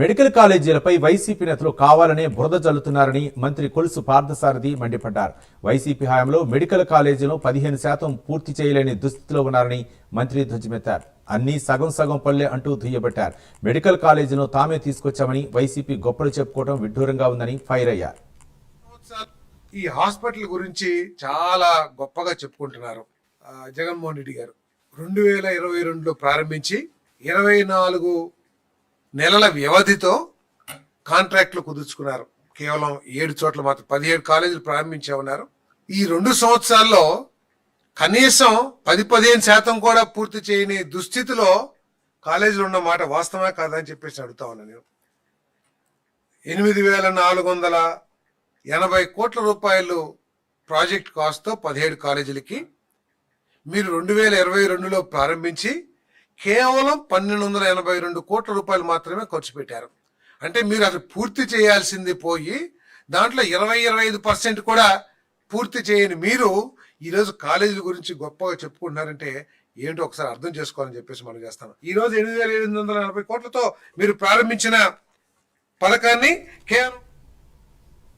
Medical కాలేజీలపై YCP నేతలు కావాలనే బురద జల్లుతున్నారని మంత్రి కొలుసు పార్థసారథి మండిపడ్డారు. వైసీపీ హయాంలో మెడికల్ కాలేజీలను పదిహేను శాతం పూర్తి చేయలేని దుస్థితిలో ఉన్నారని మంత్రి ధ్వజమెత్తారు. అన్నీ సగం సగం పల్లె అంటూ దుయ్యబట్టారు. మెడికల్ కాలేజీను తామే తీసుకొచ్చామని వైసీపీ గొప్పలు చెప్పుకోవడం విడ్డూరంగా ఉందని ఫైర్ అయ్యారు. ఈ హాస్పిటల్ గురించి చాలా గొప్పగా చెప్పుకుంటున్నారు జగన్మోహన్ రెడ్డి గారు. రెండు వేల ఇరవై రెండులో ప్రారంభించి ఇరవై నాలుగు నెలల వ్యవధితో కాంట్రాక్ట్లు కుదుర్చుకున్నారు. కేవలం ఏడు చోట్ల మాత్రం పదిహేడు కాలేజీలు ప్రారంభించే ఉన్నారు. ఈ రెండు సంవత్సరాల్లో కనీసం పది పదిహేను శాతం కూడా పూర్తి చేయని దుస్థితిలో కాలేజీలు ఉన్న మాట వాస్తవమే కాదని చెప్పేసి అడుగుతా ఉన్నాను నేను. ఎనిమిది వేల నాలుగు వందల ఎనభై కోట్ల రూపాయలు ప్రాజెక్ట్ కాస్ట్తో పదిహేడు కాలేజీలకి మీరు రెండు వేల ఇరవై రెండులో ప్రారంభించి కేవలం పన్నెండు వందల ఎనభై రెండు కోట్ల రూపాయలు మాత్రమే ఖర్చు పెట్టారు. అంటే మీరు అది పూర్తి చేయాల్సింది పోయి దాంట్లో ఇరవై ఇరవై ఐదు పర్సెంట్ కూడా పూర్తి చేయని మీరు ఈరోజు కాలేజీల గురించి గొప్పగా చెప్పుకుంటున్నారంటే ఏంటో ఒకసారి అర్థం చేసుకోవాలని చెప్పేసి మనం చేస్తాను. ఈ రోజు ఎనిమిది వేల ఎనిమిది వందల నలభై కోట్లతో మీరు ప్రారంభించిన పథకాన్ని కేవలం